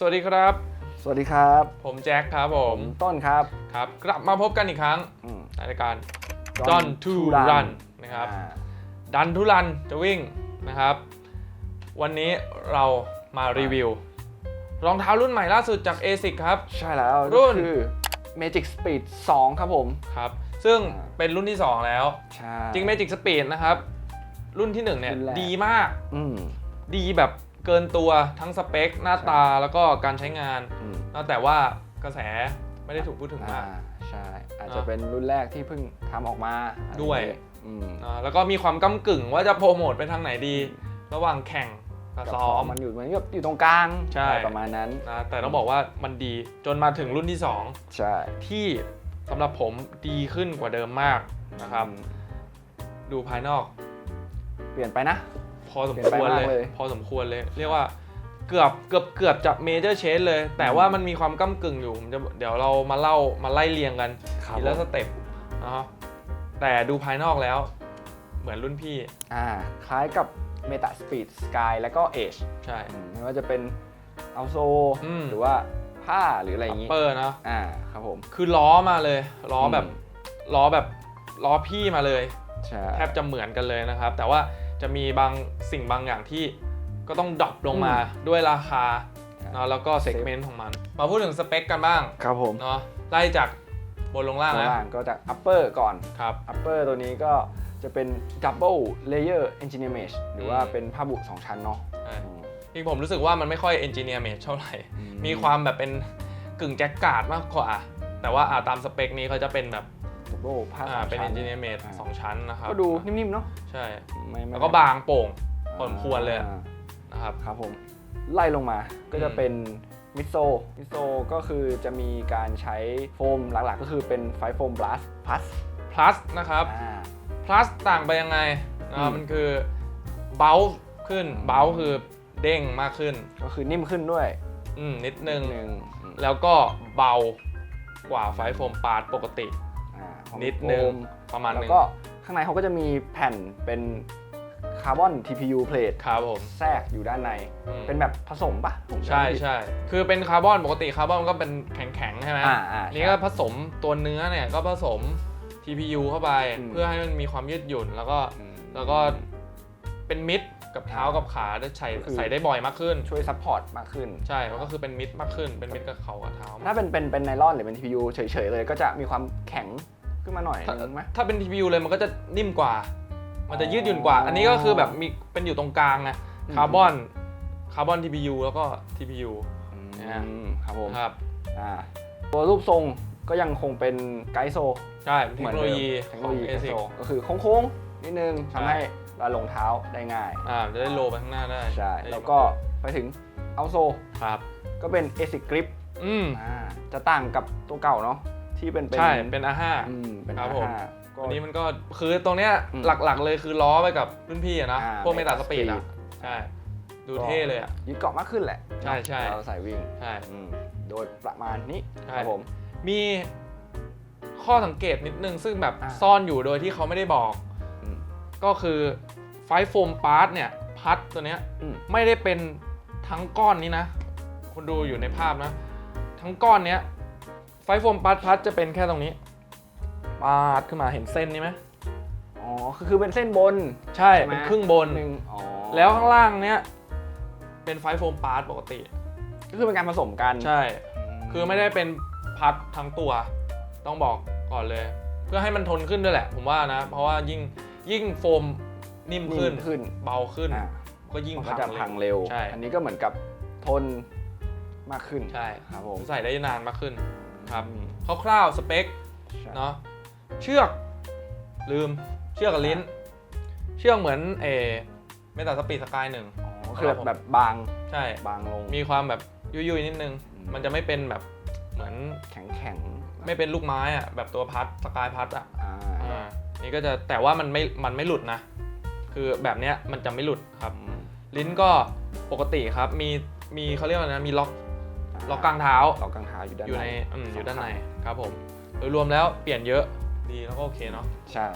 สวัสดีครับ สวัสดีครับ ผมแจ็คครับผผมมต้นครับ ครับ กลับมาพบกันอีกครั้งอืม ในรายการ Done Done to to Run Run นะครับ อ่าดันทุรันจะวิ่งนะครับ วันนี้เรามารีวิว รองเท้ารุ่นใหม่ล่าสุดจาก ASIC ครับ ใช่แล้วรุ่น คือ Magic Speed 2 ครับผม ครับ ซึ่งอ่า เป็นรุ่นที่ 2 แล้ว ใช่ จริง Magic Speed นะครับ รุ่นที่ 1 เนี่ย รุ่นแรก ดีมาก อืม ดีแบบ เกินตัวทั้งสเปค หน้าตาแล้วก็การใช้งานอืมแต่ว่ากระแสไม่ได้ถูกพูดถึงมากอ่าใช่ อาจเนจะอะเป็นรุ่นแรกที่เพิ่งทำออกมาด้วยอะไรอย่างงี้อืมอ่าแล้วก็มีความก้ากึ่งว่าจะโปรโมทไปทางไหนดี ระหว่างแข่งกับกับซ้อม มันอยู่เหมือนกับอยู่ตรงกลางใช่ อะไรประมาณนั้น นะแต่ต้องบอกว่ามันดีจนมาถึงรุ่นที่ ใช่2 ที่สำหรับผมดีขึ้นกว่าเดิมมากนะครับอืมดูภายนอกเปลี่ยนไปนะ พอสมเปลี่ยนคไปวรมากเลยเลย พอสมควรเลย เรียกว่าเกือบเกือบเกือบจะเมเจอร์เชนเลย แต่ว่ามันมีความก้ากึ่งอยู่ผมจะเดี๋ยวเรามาเล่ามาไล่เรียงกันครับทีละผสมเต็ปนะฮะแต่ดูภายนอกแล้ว เหมือนรุ่นพี่ อ่า คล้ายกับ Meta Speed Sky แล้วก็ Edge ใช่อืมไม่ว่าจะเป็นเอาโซอืมหรือว่าผ้าหรืออะไรอย่างงี้เปอร์นะอ่าครับผม คือล้อมาเลยล้อแบบอืมล้อแบบล้อพี่มาเลยใช่แทบจะเหมือนกันเลยนะครับ แต่ว่า จะมีบางสิ่งบางอย่างที่ก็ต้องดรอปลงมาด้วยราคาเนาะแล้วก็เซกเมนต์ของมัน มาพูดถึงสเปคกันบ้างครับผมเนาะไล่จากบนลงล่างข้างนะล่างก็จาก upper ก่อนครับ upper ตัวนี้ก็จะเป็น double layer engineer mesh หรือว่าอืมเป็นผ้าบุ2ชั้นเนาะใช่อืมจริงผมรู้สึกว่ามันไม่ค่อยเอนจิเนียร์เมดเท่าไหร่อืมมีความแบบเป็นกึ่งแจ็คการ์ดมากกว่า แต่ว่าอ่าตามสเปคนี้เขาจะเป็นแบบ double ผ้าอ่าสามเป็น ชั้เอนนจิเนียร์เมดอ่า สองชั้นนะครับก็ดูนิ่มๆเนาะใช่ไม่ไม่แล้วก็บางโป่งพอสมควรเลยอะอ่านะครับ ครับผม ไล่ลงมาก็จะอืม เป็นมิโซมิโซก็คือจะมีการใช้โฟมหลักๆ ก็คือเป็นไฟโฟม blast plus plus นะครับอ่า plus ต่างไปยังไงนะครับอืม มันคือเบลขึ้นอืมเบลคือเด้งมากขึ้นก็คือนิ่มขึ้นด้วยอืมนิดนึง หนึ่งอืมแล้วก็เบากว่าไฟโฟมปาดปกติ อ่าของนิดนึงโฟมประมาณแล้นึงวก็ข้างในเขาก็จะมีแผ่นเป็นคาร์บอน TPU plate ครับผมแทรกอยู่ด้านใน อืมเป็นแบบผสมปะผมใช่จำไม่ผิดใช่คือเป็นคาร์บอนปกติคาร์บอนก็เป็นแข็งๆใช่ไหม อ่าอ่านี่ก็ผสมตัวเนื้อเนี่ยก็ผสม TPU เข้าไป อืม เพื่อให้มันมีความยืดหยุ่นแล้วก็อืม แล้วก็เป็นมิด กับเท้ากับขาได้ใส่ก็คือ ใส่ได้บ่อยมากขึ้น ช่วยซัพพอร์ตมากขึ้น ใช่มันก็คือเป็นมิดมากขึ้น เป็นมิดกับเขากับเท้าถ้าเป็นเป็นเป็นไนลอนหรือเป็น TPU เฉยๆเลยก็จะมีความแข็งขึ้นมาหน่อยถ้านึงไหม ถ้าเป็น TPU เลยมันก็จะนิ่มกว่า มันจะยืดหยุ่นกว่า อันนี้ก็คือแบบมีเป็นอยู่ตรงกลางไงอืม คาร์บอนคาร์บอน TPU แล้วก็ TPU นะอืมครับผมครับอ่าตัวรูปทรงก็ยังคงเป็นไกด์โซ ใช่เป็นเทคโนโลยีเทคขโนองโลยีไกด์ ASIC โซก็คือโค้งๆนิดนึงใช่ ทำให้ เราลงเท้าได้ง่าย อ่าจะได้โลไปข้างหน้าได้ใช่ ได้แล้วก็ไปถึงเอาโซครับ ก็เป็น ASIC Grip อืมอ่าจะต่างกับตัวเก่าเนาะที่เป็นเป็นใช่ เป็นอาห้า อืมเป็นครับผมห้าก็อันนี้มันก็คือตรงเนี้ยอืมหลักๆเลยคือล้อไปกับรุ่นพี่อะนะ อ่าพวกเมตา Meta สปีดอะ Speed ใช่ ดูเท่เลยอะยึดเกาะมากขึ้นแหละใช่ใช่ เราใส่วิ่งใช่ อืมโดยประมาณนี้ใช่ ครับผม มีข้อสังเกตนิดนึงซึ่งแบบอ่า ซ่อนอยู่โดยที่เขาไม่ได้บอกอืม ก็คือไฟโฟมพาร์ทเนี่ยพัดตัวเนี้ยอืม ไม่ได้เป็นทั้งก้อนนี้นะ คุณดูอยู่ในภาพนะ ทั้งก้อนเนี้ยไฟโฟมพาร์ทพัดจะเป็นแค่ตรงนี้ปาดขึ้นมาเห็นเส้นนี้ไหมอ๋อคือคือเป็นเส้นบนใช่ใช่ไหมเป็นครึ่งบน หนึ่งอ๋อแล้วข้างล่างเนี้ยเป็นไฟโฟมพาร์ทปกติ ก็คือเป็นการผสมกันใช่ คือไม่ได้เป็นพัดทั้งตัว ต้องบอกก่อนเลย เพื่อให้มันทนขึ้นด้วยแหละ ผมว่านะ เพราะว่ายิ่ง ยิ่งโฟมนิ่มนิ่ขึ้นมขึ้น เบาขึ้น อ่าก็ยิ่งมันพัก็งจะเร็พัวงเร็ว ใช่ อันนี้ก็เหมือนกับทนมากขึ้น ใช่ครับผม ใส่ได้นานมากขึ้นครับอืมคร่าวๆสเปคใช่เนาะเชือกลืมเชือกกับลิ้น เชือกเหมือนเอเมตาสปีดสกายหนึ่ง อ๋อคือแบบแบบบางใช่ บางลง มีความแบบยุยๆนิดนึง อืม มันจะไม่เป็นแบบเหมือนแข็งแข็งๆไม่เป็นลูกไม้อะแบบตัวพัดสกายพัดอะอ่าอ่า นี่ก็จะแต่ว่ามันไม่มันไม่หลุดนะ คือแบบเนี้ยมันจะไม่หลุดครับอืมลิ้นก็ปกติครับ มีมีเขาเรียกว่าอะไรนะมีล็อกล็อกกลางเท้า ล็อกกลางเท้าอยู่ด้านอยู่ในในอืมอยู่ด้านในครับผมโดยรวมแล้วเปลี่ยนเยอะดีแล้วก็โอเคเนาะ ใช่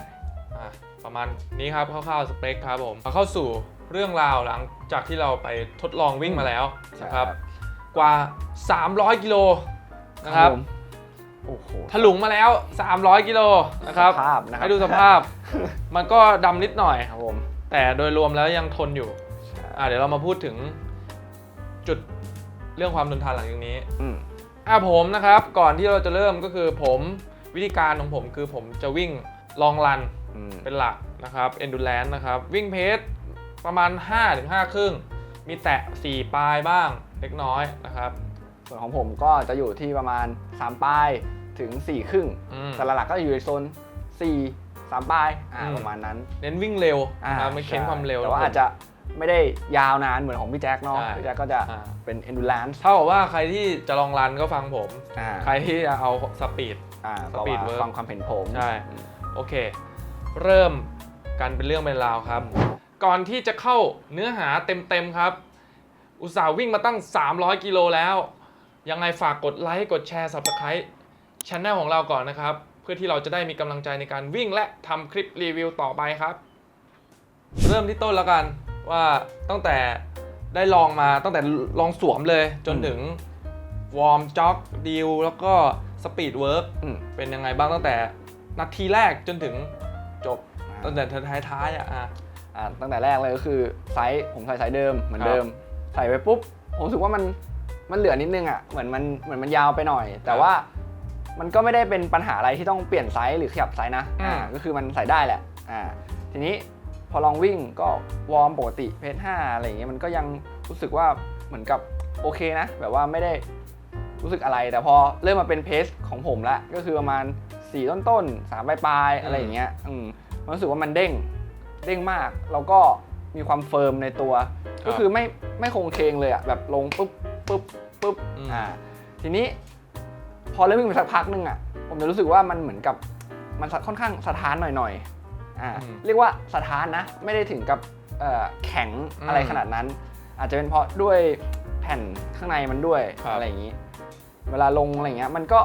อะประมาณนี้ครับคร่าวๆสเปคครับผมมาเข้าสู่เรื่องราวหลังจากที่เราไปทดลองวิ่งมาแล้วนะครับ กว่า 300 กิโลนะครับผม โอ้โหถลุงมาแล้ว 300 กิโลนะครับสภาพนะครับ ให้ดูสภาพ มันก็ดำนิดหน่อย ครับผมแต่โดยรวมแล้วยังทนอยู่อะเดี๋ยวเรามาพูดถึงจุดเรื่องความทนทานหลังจากนี้ อืมอะผมนะครับ ก่อนที่เราจะเริ่มก็คือผมวิธีการของผมคือผมจะวิ่งลองรันอืมเป็นหลักนะครับ endurance นะครับ วิ่งเพจประมาณ 5-5ครึ่ง มีแตะ 4 ปลายบ้างเล็กน้อยนะครับ ส่วนของผมก็จะอยู่ที่ประมาณ 3ปลายถึง4ครึ่งอืม แต่หลักๆก็อยู่ในโซน4 3ปลายอ่าอืม ประมาณนั้นเน้นวิ่งเร็วอ่านะครับไม่เค้นใช่ความเร็ว แต่ว่าอาจจะไม่ได้ยาวนานเหมือนของพี่แจ็คเนาะใช่พี่แจ็คก็จะอ่า เป็น endurance เท่ากับว่าใครที่จะลองรันก็ฟังผม อ่าใครที่จะเอาสปีด อ่าสก็ปีดว่าเวิร์กความความเห็นผมใช่ อืมโอเค เริ่มกันเป็นเรื่องเป็นราวครับ ก่อนที่จะเข้าเนื้อหาเต็มๆครับ อุตส่าห์วิ่งมาตั้ง 300 กิโลแล้ว ยังไงฝากกดไลค์กดแชร์ Subscribe ช anel ของเราก่อนนะครับ เพื่อที่เราจะได้มีกำลังใจในการวิ่งและทำคลิปรีวิวต่อไปครับ เริ่มที่ต้นแล้วกันว่าตั้งแต่ได้ลองมาตั้งแต่ลองสวมเลยจนถึงวอร์มจ็อกดิวแล้วก็สปีดเวิร์กอืม เป็นยังไงบ้างตั้งแต่นาทีแรกจนถึงจบตั้งแต่ท้ายๆอะอะ อ่าตั้งแต่แรกเลยก็คือไซส์ผมใส่ไซส์เดิมเหมือนครับเดิม ใส่ไปปุ๊บผมรู้สึกว่ามัน มันเหลือนิดนึงอะเหมือนมันเหมือนมันยาวไปหน่อย แต่ว่ามันก็ไม่ได้เป็นปัญหาอะไรที่ต้องเปลี่ยนไซส์หรือขยับไซส์นะอ่าก็คือมันใส่ได้แหละอ่าทีนี้พอลองวิ่งก็วอร์มปกติเพจห้าอะไรอย่างเงี้ยมันก็ยังรู้สึกว่าเหมือนกับโอเคนะ แบบว่าไม่ได้รู้สึกอะไร แต่พอเริ่มมาเป็นเพจของผมละก็คือประมาณ4ต้นต้นๆสามปลายปลายๆอะไรอย่างเงี้ยอืมมันรู้สึกว่ามันเด้งเด้งมากแล้วก็มีความเฟิร์มในตัวครับก็คือไม่ไม่คงเคงเลยอะแบบลงปุ๊บ ปุ๊บปุ๊บอืม อ่าทีนี้พอเริ่มวิ่งไปสักพักหนึงอะผมจะรู้สึกว่ามันเหมือนกับมันค่อนข้างสะท้านหน่อยๆอ่าอืมเรียกว่าสะท้านนะไม่ได้ถึงกับเอ่อแข็งอืมอะไรขนาดนั้น อาจจะเป็นเพราะด้วยแผ่นข้างในมันด้วยครับ อะไรอย่างนี้ เวลาลงอะไรอย่างเงี้ยมันก็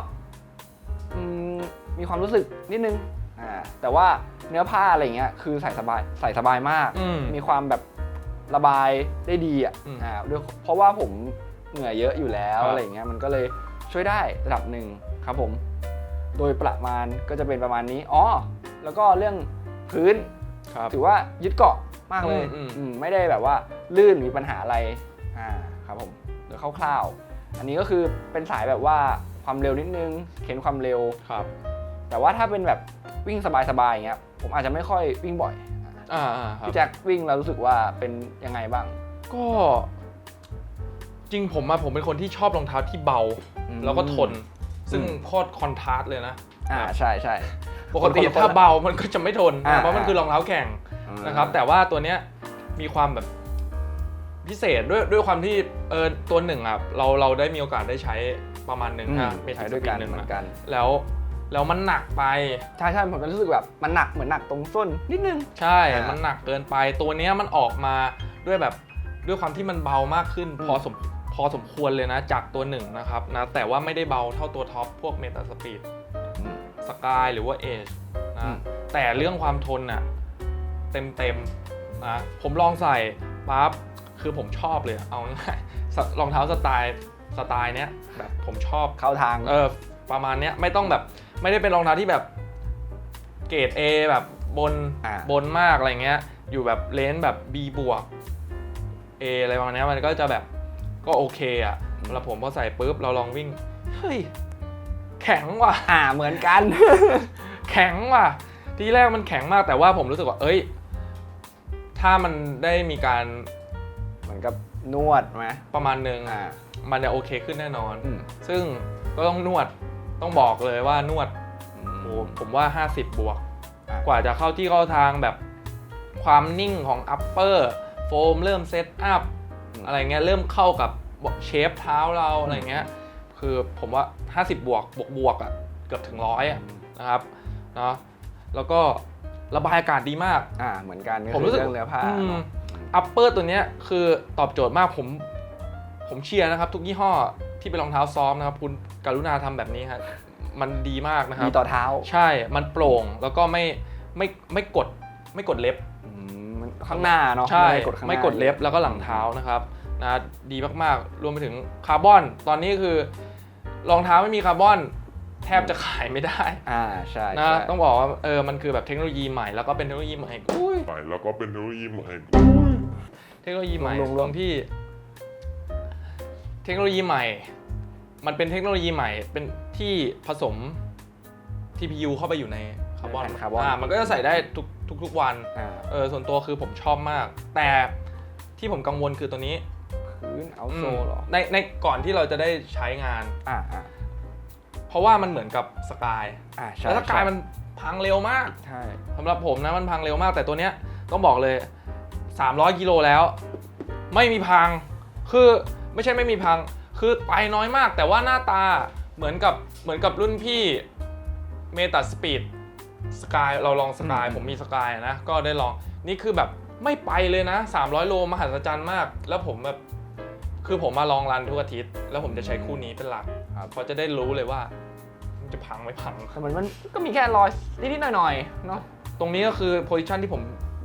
อืมมีความรู้สึกนิดนึงอ่าแต่ว่าเนื้อผ้าอะไรอย่างเงี้ยคือใส่สบายใส่สบายมาก อืม มีความแบบระบายได้ดีอะอืม อ่าด้วยเพราะว่าผม เหงื่อเยอะอยู่แล้วครับ อะไรอย่างเงี้ยมันก็เลยช่วยได้ระดับหนึ่งครับผม โดยประมาณก็จะเป็นประมาณนี้อ๋อแล้วก็เรื่องพื้น ครับ ถือว่ายึดเกาะมากเลยอืมอืม อืมไม่ได้แบบว่าลื่นมีปัญหาอะไรอ่าครับผมโดยคร่าวๆ อันนี้ก็คือเป็นสายแบบว่าความเร็วนิดนึงเข็นความเร็ว ครับแต่ว่าถ้าเป็นแบบวิ่งสบายๆอย่างเงี้ยผมอาจจะไม่ค่อยวิ่งบ่อยอ่าอ่าครับพี่แจ็ควิ่งแล้วรู้สึกว่าเป็นยังไงบ้าง ก็ จริงผมอะผมเป็นคนที่ชอบรองเท้าที่เบา อืม แล้วก็ทน ซึ่งอืมโคตรคอนทราสต์เลยนะ อ่าใช่ใช่ ปกติคนละคนถ้าเบามันก็จะไม่ทน อ่า เพราะมันคือรองเท้าแข่งนะครับ แต่ว่าตัวเนี้ยมีความแบบพิเศษด้วยด้วยความที่เออตัวหนึ่งอะเราเราได้มีโอกาสได้ใช้ประมาณหนึ่งอืมนะเมใช้ทิสด้วยปีกันหนึ่งเหมือนนะกัน แล้วแล้วมันหนักไป ใช่ใช่ผมจะรู้สึกแบบมันหนักเหมือนหนักตรงส้นนิดนึง ใช่ อ่ามัมันหนักเกินไป ตัวเนี้ยมันออกมาด้วยแบบด้วยความที่มันเบามากขึ้น อืมพอสมพ อสมควรเลยนะจากตัวหนึ่งนะครับนะแต่ว่าไม่ได้เบาเท่าตัวท็อปพวกเมตาสปีดอืมสกายหรือว่าเอชอืนะมแต่เรื่องความทนน่ะเต็มเต็มๆนะผมลองใส่ปั๊บคือผมชอบเลยเอาง่ายๆสรองเท้าสไตล์สไตล์เนี้ยแบบผมชอบเข้าทางเออประมาณเนี้ยไม่ต้องแบบไม่ได้เป็นรองเท้าที่แบบเกรด A แบบบนอ่าบนมากอะไรเงี้ย อยู่แบบเลนส์แบบ B บวก A อะไรประมาณเนี้ยมันก็จะแบบ ก็โอเคอะเวลาผมพอใส่ปุ๊บเราลองวิ่ง เฮ้ย แข็งว่ะ อ่าเหมือนกัน แข็งว่ะ ทีแรกมันแข็งมากแต่ว่าผมรู้สึกว่า เอ้ย ถ้ามันได้มีการเหมือนกับนวดไหมประมาณหนึ่งอ่า มันจะโอเคขึ้นแน่นอน อืม ซึ่งก็ต้องนวด ต้องบอกเลยว่านวด โอ้ผมว่า 50 บวก อะ กว่าจะเข้าที่เข้าทางแบบความนิ่งของอัปเปอร์ โฟมเริ่มเซตอัพ อะไรเงี้ยเริ่มเข้ากับเชฟเท้าเราอะไรเงี้ยคือผมว่า 50 บวกบวกบวกอะเกือบถึงร้อยอะนะครับเนาะแล้วก็ระบายอากาศดีมาก อ่าเหมือนกันผมรู้สึกเรื่องเนื้อผ้าเนอะอัปเปอร์ตัวเนี้ยคือตอบโจทย์มากผมผมเชียร์นะครับ ทุกยี่ห้อที่เป็นรองเท้าซ้อมนะครับคุณกรุณาทำแบบนี้ครับมันดีมากนะครับดีต่อเท้า ใช่มันโปร่งแล้วก็ไม่ไม่ไม่กดไม่กดเล็บอืมมัน ข้างหน้าเนาะใช่ไม่กดข้างหน้าไม่กดเล็บแล้วก็หลังเท้านะครับนะดีมากๆ รวมไปถึงคาร์บอน ตอนนี้คือรองเท้าไม่มีคาร์บอน แทบจะขายไม่ได้อ่าใช่นะใช่ต้องบอกว่าเออมันคือแบบเทคโนโลยีใหม่แล้วก็เป็นเทคโนโลยีใหม่อุ้ยใหม่แล้วก็เป็นเทคโนโลยีใหม่เทคโนโลยีใหม่ลงๆๆตรงที่ เทคโนโลยีใหม่ มันเป็นเทคโนโลยีใหม่เป็นที่ผสม TPU เข้าไปอยู่ในคาร์บอนแผ่นคาร์บอนอ่ามันก็จะใส่ได้ทุก ทุกทุกวันอ่าเออส่วนตัวคือผมชอบมาก แต่ที่ผมกังวลคือตัวนี้พื้นเอาอืโซมเหรอในในก่อนที่เราจะได้ใช้งาน อ่าอ่าเพราะว่ามันเหมือนกับสกายอ่าใช่แล้วสกายมันพังเร็วมากใช่สำหรับผมนะมันพังเร็วมาก แต่ตัวเนี้ยต้องบอกเลย 300กิโลแล้ว ไม่มีพัง คือไม่ใช่ไม่มีพัง คือไปน้อยมาก แต่ว่าหน้าตาเหมือนกับเหมือนกับรุ่นพี่เมตาสปีด สกายเราลองสกายผมมีสกายนะ ก็ได้ลองนี่คือแบบไม่ไปเลยนะ 300 โลมหัศจรรย์มาก แล้วผมแบบคือผมมาลองรันทุกอาทิตย์ แล้วผมจะใช้คู่นี้เป็นหลักครับเพราะจะได้รู้เลยว่ามันจะพังไม่พัง แต่มันมันก็มีแค่รอยนิดๆหน่อยๆเนาะตรงนี้ก็คือโพซิชันที่ผม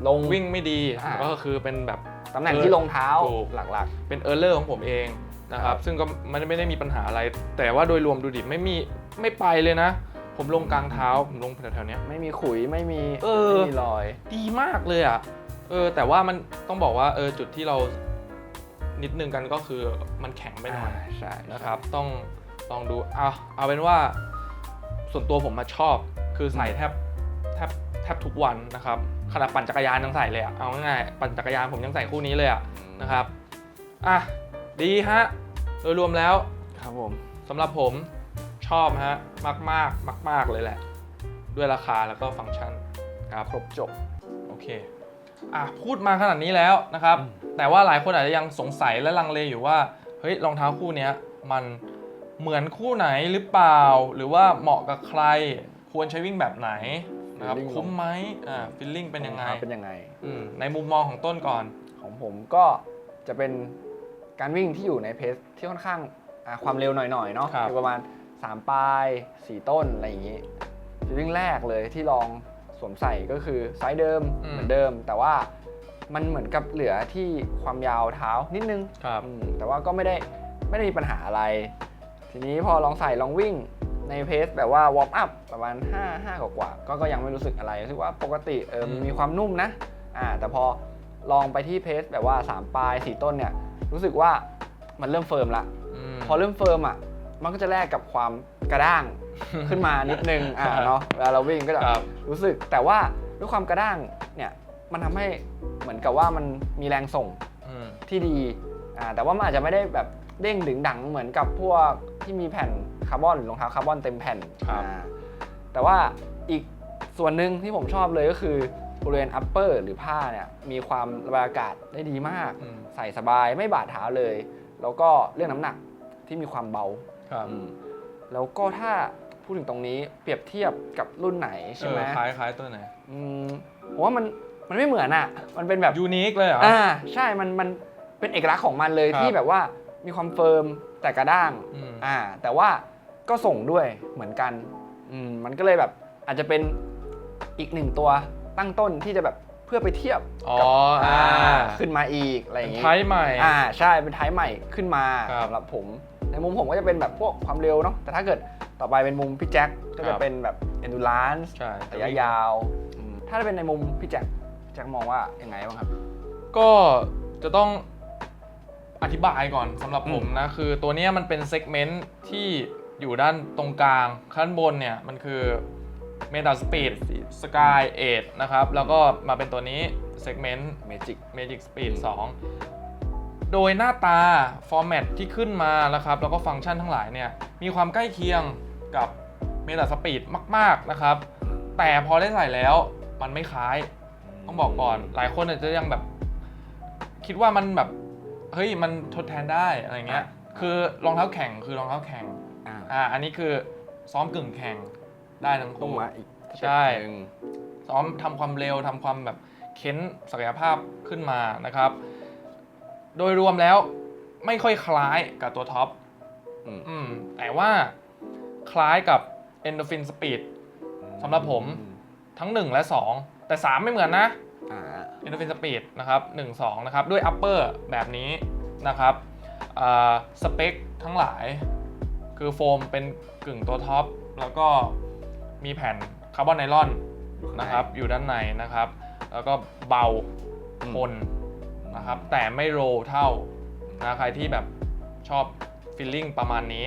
ลงวิ่งไม่ดีอ่าก็คือเป็นแบบตำแหน่งที่รองเท้าถูกหลักเป็นเออร์เลอร์ของผมเองนะครับ ซึ่งก็ไม่ได้ไม่ได้มีปัญหาอะไร แต่ว่าโดยรวมดูดิไม่มีไม่ไปเลยนะ ผมลงกลางเท้า ผมลงแถวๆเนี้ยๆไม่มีขุยไม่มีเออ ไม่มีรอย ดีมากเลยอะ เออ แต่ว่ามันต้องบอกว่าเออจุดที่เรานิดนึงกันก็คือมันแข็งไปหน่อยาใช่ นะครับ ต้องลองดูเอาเอาเป็นว่า ส่วนตัวผมมาชอบ คือใส่แทบแทบแทบทุกวันนะครับขณะปั่นจักรยานยังใส่เลยอะเอาง่ายๆปั่นจักรยานผมยังใส่คู่นี้เลยอะนะครับอะดีฮะโดยรวมแล้วครับผม สำหรับผมช อบฮะมากมากมากมากๆเลยแหละ ด้วยราคาแล้วก็ฟังก์ชันครับครบจบ โอเคอะพูดมาขนาดนี้แล้วนะครับอืมแต่ว่าหลายคนอาจจะยังสงสัยและลังเลอยู่ว่าเฮ้ยรองเท้าคู่เนี้ยมันเหมือนคู่ไหนหรือเปล่า หรือว่าเหมาะกับใครควรใช้วิ่งแบบไหนนะครับ Feeling คุ้มไหมอ่าฟิลลิ่งเป็นยังไงรอท้าเป็นยังไงอืมในมุมมองของต้นก่อน ของผมก็จะเป็นการวิ่งที่อยู่ในเพสที่ค่อนข้างอ่าความเร็วหน่อยๆเนาะครับ อยู่ประมาณ 3 ปลาย 4 ต้น อะไรอย่างนี้ฟีลลิ่งแรกเลยที่ลองสวมใส่ก็คือไซส์เดิมเหมือนเดิม แต่ว่ามันเหมือนกับเหลือที่ความยาวเท้านิดนึง ครับ อืมแต่ว่าก็ไม่ได้ไม่ได้มีปัญหาอะไร ทีนี้พอลองใส่ลองวิ่งในเพสแบบว่าวอร์มอัพประมาณ 5 5กว่าๆก็ก็ยังไม่รู้สึกอะไรรู้สึกว่าปกติเออมันอืม มีความนุ่มนะอ่าแต่พอลองไปที่เพสแบบว่า 3 ปลาย 4 ต้นเนี่ย รู้สึกว่ามันเริ่มเฟิร์มละอืมพอเริ่มเฟิร์มอะ มันก็จะแลกกับความกระด้าง ขึ้นมานิดนึงอ่าเนาะเวลาเราวิ่งก็จะครับรู้สึกแต่ว่าด้วยความกระด้างเนี่ยมันทำให้เหมือนกับว่ามันมีแรงส่งอืมที่ดีอ่าแต่ว่ามันอาจจะไม่ได้แบบเด้งดึงดังเหมือนกับพวกที่มีแผ่นคาร์บอนหรือรองเท้าคาร์บอนเต็มแผ่นครับ อ่าแต่ว่าอีกส่วนหนึ่งที่ผมชอบเลยก็คือบริเวณอัปเปอร์หรือผ้าเนี่ยมีความระบายอากาศได้ดีมาก อืม ใส่สบายไม่บาดเท้าเลย แล้วก็เรื่องน้ำหนักที่มีความเบา ครับอืมแล้วก็ถ้าพูดถึงตรงนี้เปรียบเทียบกับรุ่นไหนใช่ไหมเออคล้ายคล้ายตัวไหนอืมผมว่ามันมันไม่เหมือนอะ มันเป็นแบบยูนิคเลยเหรออ่าใช่มันมันเป็นเอกลักษณ์ของมันเลยครับที่แบบว่ามีความเฟิร์มแต่กระด้างอืมอ่า แต่ว่าก็ส่งด้วยเหมือนกันอืมมันก็เลยแบบอาจจะเป็นอีกหนึ่งตัวตั้งต้นที่จะแบบเพื่อไปเทียบอ๋อกัอ่าขึ้นมาอีกอะไรอเป็นย่างงี้ไทยใหม่อ่าใช่เป็นไทป์ใหม่ขึ้นมาครับสำหรับผม ในมุมผมก็จะเป็นแบบพวกความเร็วเนาะแต่ถ้าเกิดต่อไปเป็นมุมพี่แจ็คก็ครัจะบเป็นแบบ endurance ใช่ ระยะยาวอืมถ้าเป็นในมุมพี่แจ็คพี่แจ็คมองว่ายังไงบ้างครับ ก็จะต้องอธิบายก่อนสำหรับอืมผมนะ คือตัวเนี้ยมันเป็นเซกเมนต์ที่อยู่ด้านตรงกลางข้างบนเนี่ย มันคือ Meta Speed Sky 8นะครับ แล้วก็มาเป็นตัวนี้เซกเมนต์ Magic Magic Speed 2 โดยหน้าตาฟอร์แมตที่ขึ้นมานะครับแล้วก็ฟังก์ชันทั้งหลายเนี่ยมีความใกล้เคียงกับ Meta Speed มาก ๆนะครับ แต่พอได้ใส่แล้วมันไม่คล้าย ต้องบอกก่อนหลายคนอาจจะยังแบบ คิดว่ามันแบบเฮ้ยมันทดแทนได้อะไรเงี้ยอะคือรองเท้าแข่งคือรองเท้าแข่งอ่าอ่าอันนี้คือซ้อมกึ่งแข่งได้ทั้งต้องคู่มาอีกใช่หนึ่งซ้อมทำความเร็วทำความแบบเค้นศักยภาพขึ้นมานะครับ โดยรวมแล้วไม่ค่อยคล้ายกับตัวท็อปอืม อืมแต่ว่าคล้ายกับ Endorphin Speed สำหรับผม ทั้ง 1 และ 2 แต่ 3 ไม่เหมือนนะ อ่า Endorphin Speed นะครับ1 2นะครับด้วย Upper แบบนี้นะครับอ่าสเปคทั้งหลาย คือโฟมเป็นกึ่งตัวท็อป แล้วก็มีแผ่นคาร์บอนไนลอนนะครับอยู่ด้านในนะครับ แล้วก็เบาทน นะครับ แต่ไม่โรลเท่านะใครที่แบบชอบฟีลลิ่งประมาณนี้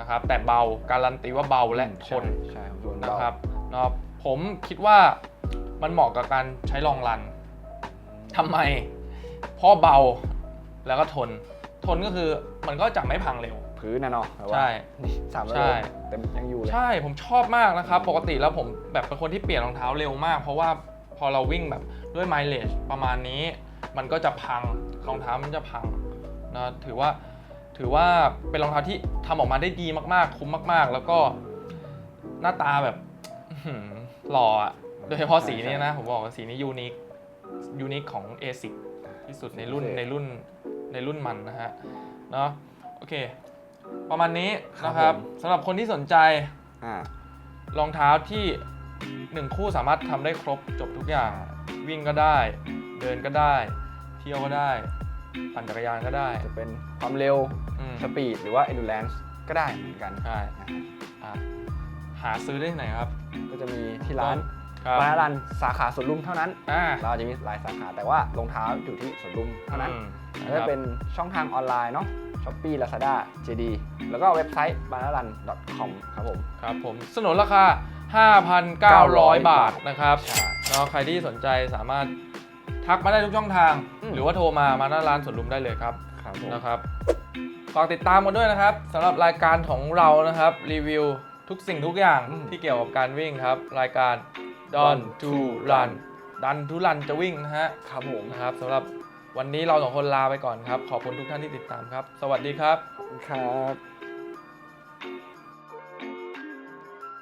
นะครับ แต่เบาการันตีว่าเบาและทนใช่ครับส่วนนะเบาครับเนาะผมคิดว่ามันเหมาะกับการใช้ลองรันทำไมเพราะเบาแล้วก็ทน ทนก็คือมันก็จะไม่พังเร็วพื้นนะเนาะแบบว่าใช่นี่สามร้อยใช่โลเต็มยังอยู่เลยใช่ผมชอบมากนะครับ ปกติแล้วผมแบบเป็นคนที่เปลี่ยนรองเท้าเร็วมาก เพราะว่าพอเราวิ่งแบบด้วยไมเลจประมาณนี้ มันก็จะพังรองเท้ามันจะพังนะถือว่าถือว่าเป็นรองเท้าที่ทำออกมาได้ดีมากๆ คุ้มมาก ๆ แล้วก็หน้าตาแบบอื้อหือหล่ออะโดยเฉพาะสีนี้นะ ผมบอกว่าสีนี้ยูนิคยูนิคของ ASIC ที่สุดในรุ่นในรุ่นในรุ่นมันนะฮะเนาะโอเค ประมาณนี้นะครับสำหรับคนที่สนใจอ่ารองเท้าที่หนึ่งคู่สามารถทำได้ครบจบทุกอย่าง วิ่งก็ได้ เดินก็ได้ เที่ยวก็ได้ ปั่นจักรยานก็ได้ จะเป็นความเร็วอืม สปีดหรือว่า endurance ก็ได้เหมือนกันใช่นะอะหาซื้อได้ที่ไหนครับก็จะมีที่ร้านครับบานารันสาขาสวนลุมเท่านั้น อ่าเราจะมีหลายสาขาแต่ว่ารองเท้าอยู่ที่สวนลุมเท่านั้น อืมแล้วก็เป็นช่องทางออนไลน์เนาะ Shopee Lazada JD แล้วก็เว็บไซต์ banaran.com ครับผม ครับผมสนนราคา 5,900 บาทนะครับใช่ เนาะใครที่สนใจสามารถ ทักมาได้ทุกช่องทาง อืม หรือว่าโทรมามาหน้าร้านสวนลุมได้เลยครับครับผมนะครับฝากติดตามกันด้วยนะครับสำหรับรายการของเรานะครับรีวิวทุกสิ่งทุกอย่างที่เกี่ยวกับการวิ่งครับ รายการ Don to Run ดันทุรันจะวิ่งนะฮะ ครับผม นะครับสำหรับวันนี้เราสองคนลาไปก่อนครับ ขอบคุณทุกท่านที่ติดตามครับ สวัสดีครับ ครับ